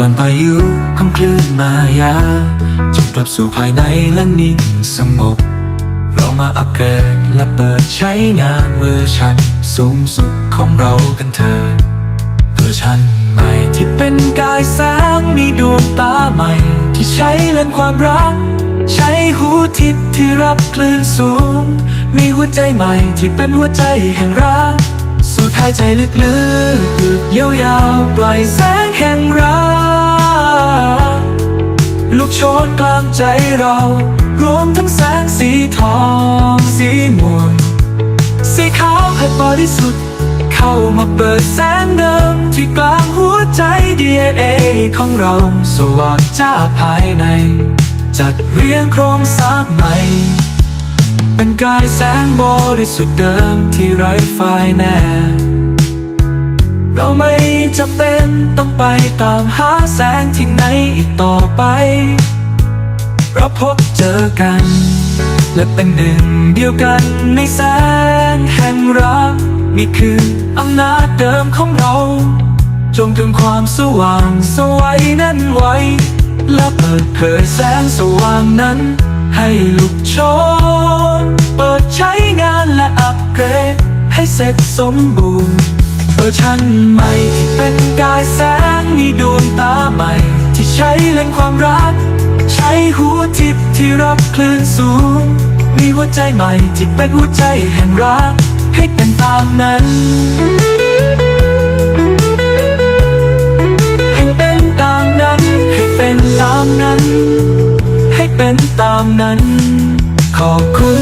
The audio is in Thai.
ก่อนพายุของคลื่นมายาจงกลับสู่ภายในและนิ่งสงบเรามาอัปเกรดและเปิดใช้งานเวอร์ชันสูงสุดของเรากันเถิดเวอร์ชันใหม่ที่เป็นกายแสงมีดวงตาใหม่ ที่ใช้เลนความรัก ใช้หูทิพย์ที่รับคลื่นสูง มีหัวใจใหม่ที่เป็นหัวใจแห่งรักสูดหายใจลึกๆหยุดยาวๆปล่อยแสงแห่งรัก โชนกลางใจเรา รวมทั้งแสงสีทอง สีม่วงสีขาวให้บริสุทธิ์ เข้ามาเปิดแสงเดิม ที่กลางหัวใจ DNA ของเรา สว่างจ้าภายใน จัดเรียงโครงสร้างใหม่เป็นกายแสงบริสุทธิ์เดิมที่ไร้ไฟแน่ เราไม่จะเป็นต้องไปตามหาแสงที่ไหนอีกต่อไปเราพบเจอกัน และเป็นหนึ่งเดียวกันในแสงแห่งรักนี่คืออำนาจเดิมของเรา จงถึงความสว่างสวัยนั้นไว้ และเปิดเผยแสงสว่างนั้น ให้ลุกโชน เปิดใช้งานและอัปเกรดให้เสร็จสมบูรณ์ เวอร์ชันใหม่ที่เป็นกายแสงมีดวงตาใหม่ ที่ใช้เล่นความรัก ใช้หัวทิพย์ที่รับคลื่นสูง มีหัวใจใหม่ที่เป็นหัวใจแห่งรัก ให้เป็นตามนั้นให้เป็นตามนั้นให้เป็นตามนั้น ให้เป็นตามนั้น ขอบคุณ